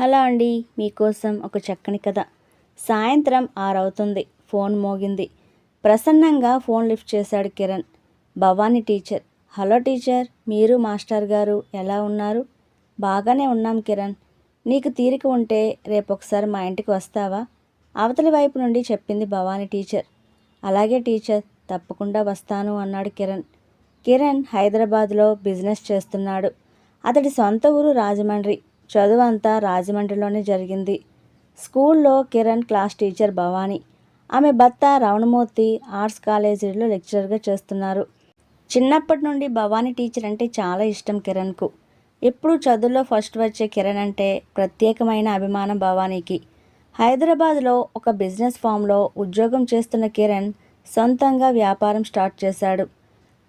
Hello అండి మీకోసం ఒక చక్కని కథ. సాయంత్రం ఆరవుతుంది ఫోన్ మోగింది. ప్రసన్నంగా ఫోన్ లిఫ్ట్ చేశాడు Kiran. Bhavani teacher. Hello teacher మీరు మాస్టర్ గారు ఎలా ఉన్నారు? బాగానే ఉన్నాం కిరణ్. నీకు తీరిక ఉంటే రేపు ఒకసారి మా ఇంటికి వస్తావా? అవతలి వైపు నుండి చెప్పింది భవానీ టీచర్. అలాగే టీచర్ తప్పకుండా వస్తాను అన్నాడు కిరణ్. కిరణ్ హైదరాబాద్లో బిజినెస్ చేస్తున్నాడు. అతడి సొంత ఊరు రాజమండ్రి. చదువు అంతా రాజమండ్రిలోనే జరిగింది. స్కూల్లో కిరణ్ క్లాస్ టీచర్ భవానీ. ఆమె భర్త రవణమూర్తి ఆర్ట్స్ కాలేజీలో లెక్చరర్గా చేస్తున్నారు. చిన్నప్పటి నుండి భవానీ టీచర్ అంటే చాలా ఇష్టం కిరణ్కు. ఎప్పుడు చదువులో ఫస్ట్ వచ్చే కిరణ్ అంటే ప్రత్యేకమైన అభిమానం భవానీకి. హైదరాబాద్లో ఒక బిజినెస్ ఫామ్లో ఉద్యోగం చేస్తున్న కిరణ్ సొంతంగా వ్యాపారం స్టార్ట్ చేశాడు.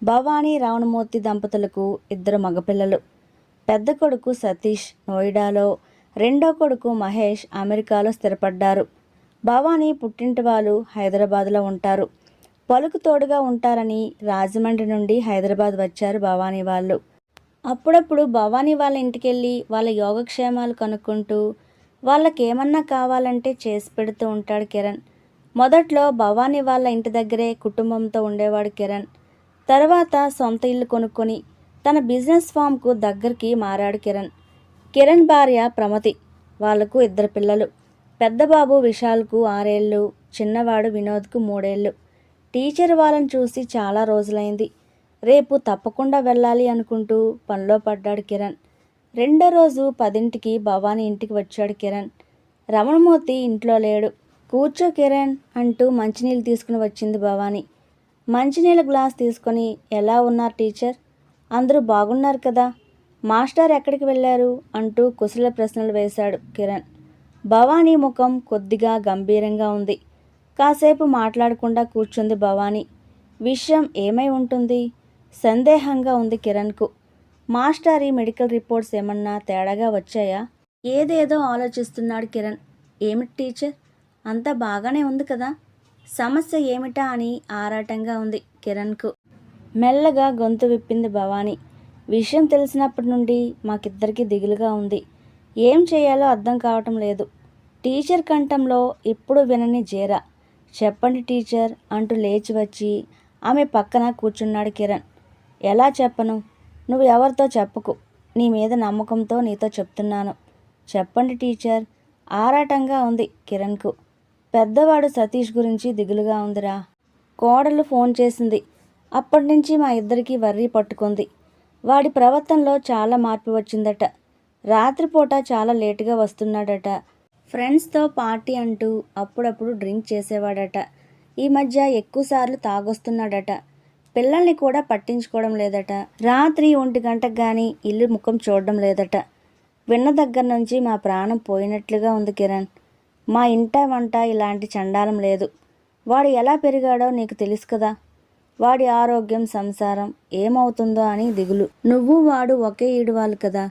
భవానీ రావణమూర్తి దంపతులకు ఇద్దరు మగపిల్లలు. పెద్ద కొడుకు సతీష్ నోయిడాలో రెండో కొడుకు మహేష్ అమెరికాలో స్థిరపడ్డారు. భవానీ పుట్టింటి వాళ్ళు హైదరాబాద్లో ఉంటారు. పలుకు తోడుగా ఉంటారని రాజమండ్రి నుండి హైదరాబాద్ వచ్చారు భవానీ వాళ్ళు. అప్పుడప్పుడు భవానీ వాళ్ళ ఇంటికెళ్ళి వాళ్ళ యోగక్షేమాలు కనుక్కుంటూ వాళ్ళకి ఏమన్నా కావాలంటే చేసి పెడుతూ ఉంటాడు కిరణ్. మొదట్లో భవానీ వాళ్ళ ఇంటి దగ్గరే కుటుంబంతో ఉండేవాడు కిరణ్. తర్వాత సొంత ఇల్లు కొనుక్కొని తన బిజినెస్ ఫామ్కు దగ్గరికి మారాడు కిరణ్. కిరణ్ భార్య ప్రమతి వాళ్ళకు ఇద్దరు పిల్లలు. పెద్దబాబు విశాల్కు ఆరేళ్ళు చిన్నవాడు వినోద్కు మూడేళ్ళు. టీచర్ వాళ్ళని చూసి చాలా రోజులైంది. రేపు తప్పకుండా వెళ్ళాలి అనుకుంటూ పనిలో పడ్డాడు కిరణ్. రెండో రోజు పదింటికి భవానీ ఇంటికి వచ్చాడు కిరణ్. రమణమూర్తి ఇంట్లో లేడు. కూర్చో కిరణ్ అంటూ మంచినీళ్ళు తీసుకుని వచ్చింది భవానీ. మంచినీళ్ళ గ్లాస్ తీసుకొని ఎలా ఉన్నారు టీచర్? అందరూ బాగున్నారు కదా. మాస్టర్ ఎక్కడికి వెళ్ళారు? అంటూ కుశల ప్రశ్నలు వేశాడు కిరణ్. భవానీ ముఖం కొద్దిగా గంభీరంగా ఉంది. కాసేపు మాట్లాడకుండా కూర్చుంది భవానీ. విషయం ఏమై ఉంటుంది? సందేహంగా ఉంది కిరణ్కు. మాస్టర్ ఈ మెడికల్ రిపోర్ట్స్ ఏమన్నా తేడాగా వచ్చాయా? ఏదేదో ఆలోచిస్తున్నాడు కిరణ్. ఏమిటి టీచర్? అంతా బాగానే ఉంది కదా? సమస్య ఏమిటా అని ఆరాటంగా ఉంది కిరణ్కు. మెల్లగా గొంతు విప్పింది భవానీ. విషయం తెలిసినప్పటి నుండి మాకిద్దరికీ దిగులుగా ఉంది. ఏం చేయాలో అర్థం కావటం లేదు. టీచర్ కంఠంలో ఇప్పుడు వినని జేరా. చెప్పండి టీచర్ అంటూ లేచి వచ్చి ఆమె పక్కన కూర్చున్నాడు కిరణ్. ఎలా చెప్పను? నువ్వు ఎవరితో చెప్పకు? నీ మీద నమ్మకంతో నీతో చెప్తున్నాను. చెప్పండి టీచర్. ఆరాటంగా ఉంది కిరణ్కు. పెద్దవాడు సతీష్ గురించి దిగులుగా ఉందిరా. కోడలు ఫోన్ చేసింది. అప్పటి నుంచి మా ఇద్దరికి వర్రి పట్టుకుంది. వాడి ప్రవర్తనలో చాలా మార్పు వచ్చిందట. రాత్రిపూట చాలా లేటుగా వస్తున్నాడట. ఫ్రెండ్స్తో పార్టీ అంటూ అప్పుడప్పుడు డ్రింక్ చేసేవాడట. ఈ మధ్య ఎక్కువసార్లు తాగొస్తున్నాడట. పిల్లల్ని కూడా పట్టించుకోవడం లేదట. రాత్రి ఒంటి గంటకు కానీ ఇల్లు ముఖం చూడడం లేదట. విన్న దగ్గర నుంచి మా ప్రాణం పోయినట్లుగా ఉంది కిరణ్. మా ఇంట వంట ఇలాంటి చండాలం లేదు. వాడు ఎలా పెరిగాడో నీకు తెలుసు కదా. వాడి ఆరోగ్యం సంసారం ఏమవుతుందో అని దిగులు. నువ్వు వాడు ఒకే ఈడు వాళ్ళు కదా.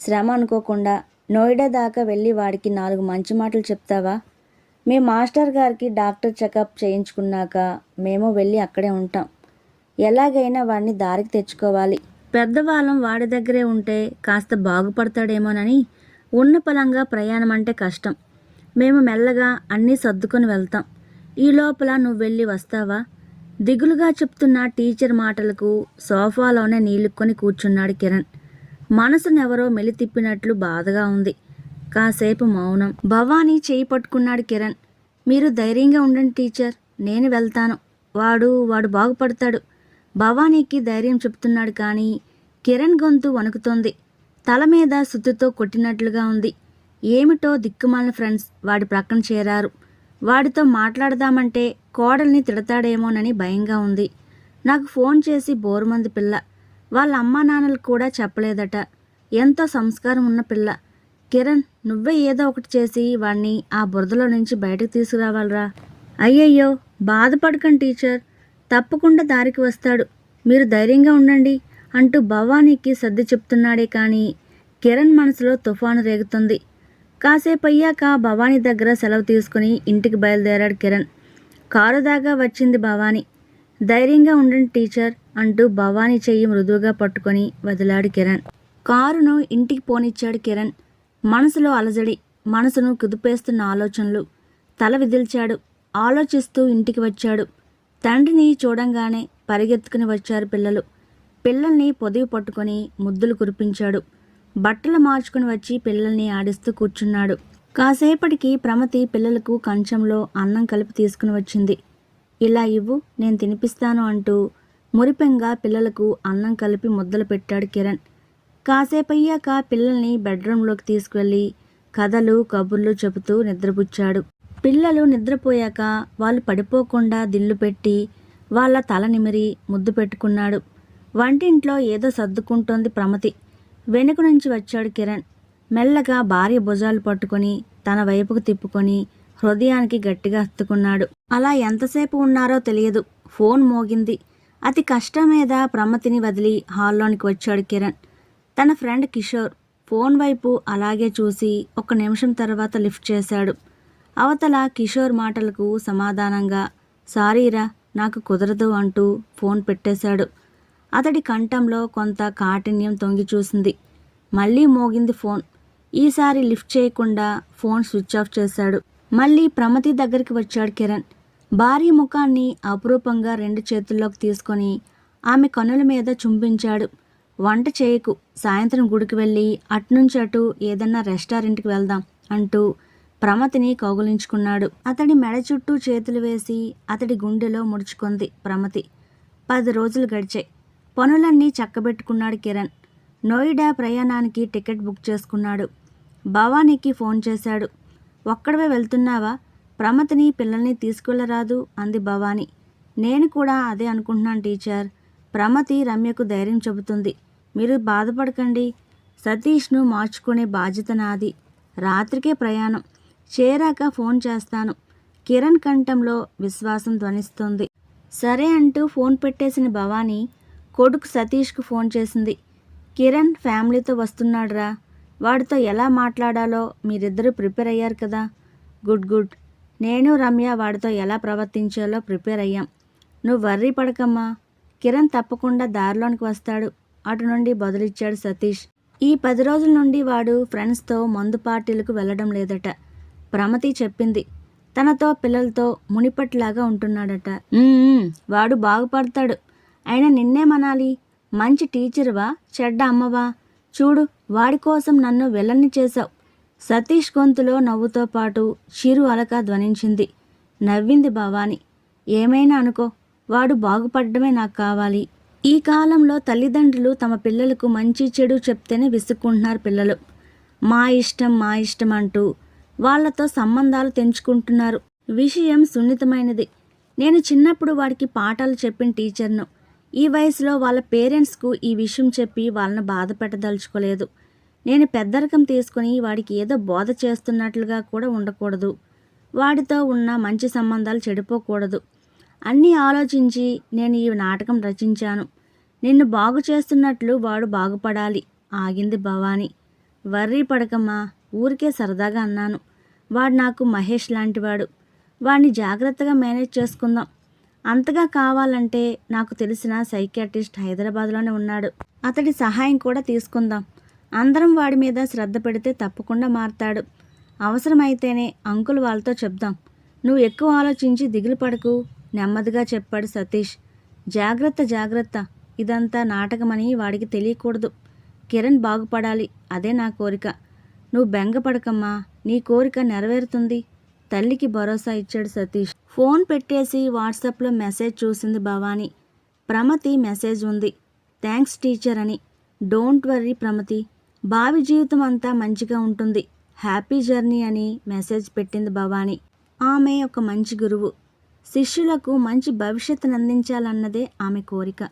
శ్రమ అనుకోకుండా నోయిడా దాకా వెళ్ళి వాడికి నాలుగు మంచి మాటలు చెప్తావా? మీ మాస్టర్ గారికి డాక్టర్ చెకప్ చేయించుకున్నాక మేము వెళ్ళి అక్కడే ఉంటాం. ఎలాగైనా వాడిని దారికి తెచ్చుకోవాలి. పెద్దవాళ్ళం వాడి దగ్గరే ఉంటే కాస్త బాగుపడతాడేమోనని ఉన్న పలంగా ప్రయాణం అంటే కష్టం. మేము మెల్లగా అన్నీ సర్దుకొని వెళ్తాం. ఈ లోపల నువ్వు వెళ్ళి వస్తావా? దిగులుగా చెప్తున్న టీచర్ మాటలకు సోఫాలోనే నీళ్ళుక్కొని కూర్చున్నాడు కిరణ్. మనసునెవరో మెలి తిప్పినట్లు బాధగా ఉంది. కాసేపు మౌనం. భవానీ చేయి పట్టుకున్నాడు కిరణ్. మీరు ధైర్యంగా ఉండండి టీచర్. నేను వెళ్తాను. వాడు వాడు బాగుపడతాడు. భవానీకి ధైర్యం చెప్తున్నాడు కానీ కిరణ్ గొంతు వణుకుతోంది. తల మీద సుత్తుతో కొట్టినట్లుగా ఉంది. ఏమిటో దిక్కుమాలిన ఫ్రెండ్స్ వాడి ప్రక్కన చేరారు. వాడితో మాట్లాడదామంటే కోడల్ని తిడతాడేమోనని భయంగా ఉంది. నాకు ఫోన్ చేసి బోరుమంది పిల్ల. వాళ్ళ అమ్మా నాన్నలు కూడా చెప్పలేదట. ఎంతో సంస్కారం ఉన్న పిల్ల. కిరణ్ నువ్వే ఏదో ఒకటి చేసి వాణ్ణి ఆ బురదలో నుంచి బయటకు తీసుకురావాలరా. అయ్యయ్యో బాధపడకండి టీచర్. తప్పకుండా దారికి వస్తాడు. మీరు ధైర్యంగా ఉండండి అంటూ భవానీకి సర్ది చెప్తున్నాడే కానీ కిరణ్ మనసులో తుఫాను రేగుతుంది. కాసేపు అయ్యాక భవానీ దగ్గర సెలవు తీసుకుని ఇంటికి బయలుదేరాడు కిరణ్. కారు దాకా వచ్చింది భవానీ. ధైర్యంగా ఉండండి టీచర్ అంటూ భవానీ చెయ్యి మృదువుగా పట్టుకొని వదిలాడు కిరణ్. కారును ఇంటికి పోనిచ్చాడు కిరణ్. మనసులో అలజడి మనసును కుదిపేస్తున్న ఆలోచనలు. తల విదిల్చాడు ఆలోచిస్తూ ఇంటికి వచ్చాడు. తండ్రిని చూడంగానే పరిగెత్తుకుని వచ్చారు పిల్లలు. పిల్లల్ని పొదివి పట్టుకొని ముద్దులు కురిపించాడు. బట్టలు మార్చుకుని వచ్చి పిల్లల్ని ఆడిస్తూ కూర్చున్నాడు. కాసేపటికి ప్రమతి పిల్లలకు కంచంలో అన్నం కలిపి తీసుకుని వచ్చింది. ఇలా ఇవ్వు నేను తినిపిస్తాను అంటూ మురిపెంగా పిల్లలకు అన్నం కలిపి ముద్దలు పెట్టాడు కిరణ్. కాసేపయ్యాక పిల్లల్ని బెడ్రూమ్లోకి తీసుకువెళ్ళి కథలు కబుర్లు చెబుతూ నిద్రపుచ్చాడు. పిల్లలు నిద్రపోయాక వాళ్ళు పడిపోకుండా దిల్లు పెట్టి వాళ్ళ తల నిమిరి ముద్దు పెట్టుకున్నాడు. వంటింట్లో ఏదో సర్దుకుంటోంది ప్రమతి. వెనుక నుంచి వచ్చాడు కిరణ్. మెల్లగా భార్య భుజాలు పట్టుకొని తన వైపుకు తిప్పుకొని హృదయానికి గట్టిగా హత్తుకున్నాడు. అలా ఎంతసేపు ఉన్నారో తెలియదు. ఫోన్ మోగింది. అతి కష్టం మీద ప్రమతిని వదిలి హాల్లోనికి వచ్చాడు కిరణ్. తన ఫ్రెండ్ కిషోర్ ఫోన్ వైపు అలాగే చూసి ఒక నిమిషం తర్వాత లిఫ్ట్ చేశాడు. అవతల కిషోర్ మాటలకు సమాధానంగా సారీరా నాకు కుదరదు అంటూ ఫోన్ పెట్టేశాడు. అతడి కంఠంలో కొంత కాఠిన్యం తొంగి చూసింది. మళ్ళీ మోగింది ఫోన్. ఈసారి లిఫ్ట్ చేయకుండా ఫోన్ స్విచ్ ఆఫ్ చేశాడు. మళ్ళీ ప్రమతి దగ్గరికి వచ్చాడు కిరణ్. భారీ ముఖాన్ని అపురూపంగా రెండు చేతుల్లోకి తీసుకొని ఆమె కనుల మీద చుంపించాడు వంట చేయకు సాయంత్రం గుడికి వెళ్ళి అట్నుంచి అటు ఏదన్నా రెస్టారెంట్కి వెళ్దాం అంటూ ప్రమతిని కౌగులించుకున్నాడు. అతడి మెడ చుట్టూ చేతులు వేసి అతడి గుండెలో ముడుచుకుంది ప్రమతి. పది రోజులు గడిచాయి. పనులన్నీ చక్కబెట్టుకున్నాడు కిరణ్. నోయిడా ప్రయాణానికి టికెట్ బుక్ చేసుకున్నాడు. భవానీకి ఫోన్ చేశాడు. ఒక్కడవే వెళ్తున్నావా? ప్రమతిని పిల్లల్ని తీసుకెళ్ళరాదు అంది భవాని. నేను కూడా అదే అనుకుంటున్నాను టీచర్. ప్రమతి రమ్యకు ధైర్యం చెబుతుంది. మీరు బాధపడకండి. సతీష్ను మార్చుకునే బాధ్యత నాది. రాత్రికే ప్రయాణం. చేరాక ఫోన్ చేస్తాను. కిరణ్ కంఠంలో విశ్వాసం ధ్వనిస్తుంది. సరే అంటూ ఫోన్ పెట్టేసిన భవానీ కొడుకు సతీష్కు ఫోన్ చేసింది. కిరణ్ ఫ్యామిలీతో వస్తున్నాడురా. వాడితో ఎలా మాట్లాడాలో మీరిద్దరూ ప్రిపేర్ అయ్యారు కదా. Good good. నేను రమ్య వాడితో ఎలా ప్రవర్తించాలో ప్రిపేర్ అయ్యాం. నువ్వు వర్రీ పడకమ్మా. కిరణ్ తప్పకుండా దారిలోనికి వస్తాడు. అటు నుండి బదులిచ్చాడు సతీష్. ఈ పది రోజుల నుండి వాడు ఫ్రెండ్స్తో మందు పార్టీలకు వెళ్ళడం లేదట. ప్రమతి చెప్పింది. తనతో పిల్లలతో మునిపట్లాగా ఉంటున్నాడట. వాడు బాగుపడతాడు. అయినా నిన్నేమనాలి మంచి టీచర్వా చెడ్డ అమ్మవా? చూడు వాడి కోసం నన్ను వెల్లని చేశావు. సతీష్ గొంతులో నవ్వుతో పాటు చిరు అలక ధ్వనించింది. నవ్వింది భవాని. ఏమైనా అనుకో వాడు బాగుపడ్డమే నాకు కావాలి. ఈ కాలంలో తల్లిదండ్రులు తమ పిల్లలకు మంచి చెడు చెప్తేనే విసుక్కుంటున్నారు పిల్లలు. మా ఇష్టం మా ఇష్టం అంటూ వాళ్ళతో సంబంధాలు తెంచుకుంటున్నారు. విషయం సున్నితమైనది. నేను చిన్నప్పుడు వాడికి పాఠాలు చెప్పిన టీచర్ను. ఈ వయసులో వాళ్ళ పేరెంట్స్కు ఈ విషయం చెప్పి వాళ్ళని బాధ పెట్టదలుచుకోలేదు. నేను పెద్దరకం తీసుకుని వాడికి ఏదో బోధ చేస్తున్నట్లుగా కూడా ఉండకూడదు. వాడితో ఉన్న మంచి సంబంధాలు చెడిపోకూడదు. అన్నీ ఆలోచించి నేను ఈ నాటకం రచించాను. నిన్ను బాగు చేస్తున్నట్లు వాడు బాగుపడాలి ఆగింది భవాని. వర్రీ పడకమ్మా ఊరికే సరదాగా అన్నాను. వాడు నాకు మహేష్ లాంటివాడు. వాడిని జాగ్రత్తగా మేనేజ్ చేసుకుందాం. అంతగా కావాలంటే నాకు తెలిసిన సైకియాట్రిస్ట్ హైదరాబాద్లోనే ఉన్నాడు. అతడి సహాయం కూడా తీసుకుందాం. అందరం వాడి మీద శ్రద్ధ పెడితే తప్పకుండా మారతాడు. అవసరమైతేనే అంకుల్ వాళ్ళతో చెప్దాం. నువ్వు ఎక్కువ ఆలోచించి దిగులు పడకు నెమ్మదిగా చెప్పాడు సతీష్. జాగ్రత్త జాగ్రత్త. ఇదంతా నాటకమని వాడికి తెలియకూడదు. కిరణ్ బాగుపడాలి అదే నా కోరిక. నువ్వు బెంగపడకమ్మా నీ కోరిక నెరవేరుతుంది. తల్లికి భరోసా ఇచ్చాడు సతీష్. ఫోన్ పెట్టేసి వాట్సాప్లో మెసేజ్ చూసింది భవానీ. ప్రమతి మెసేజ్ ఉంది. థ్యాంక్స్ టీచర్ అని. Don't worry Pramati. భావి జీవితం అంతా మంచిగా ఉంటుంది. హ్యాపీ జర్నీ అని మెసేజ్ పెట్టింది భవానీ. ఆమె ఒక మంచి గురువు. శిష్యులకు మంచి భవిష్యత్తును అందించాలన్నదే ఆమె కోరిక.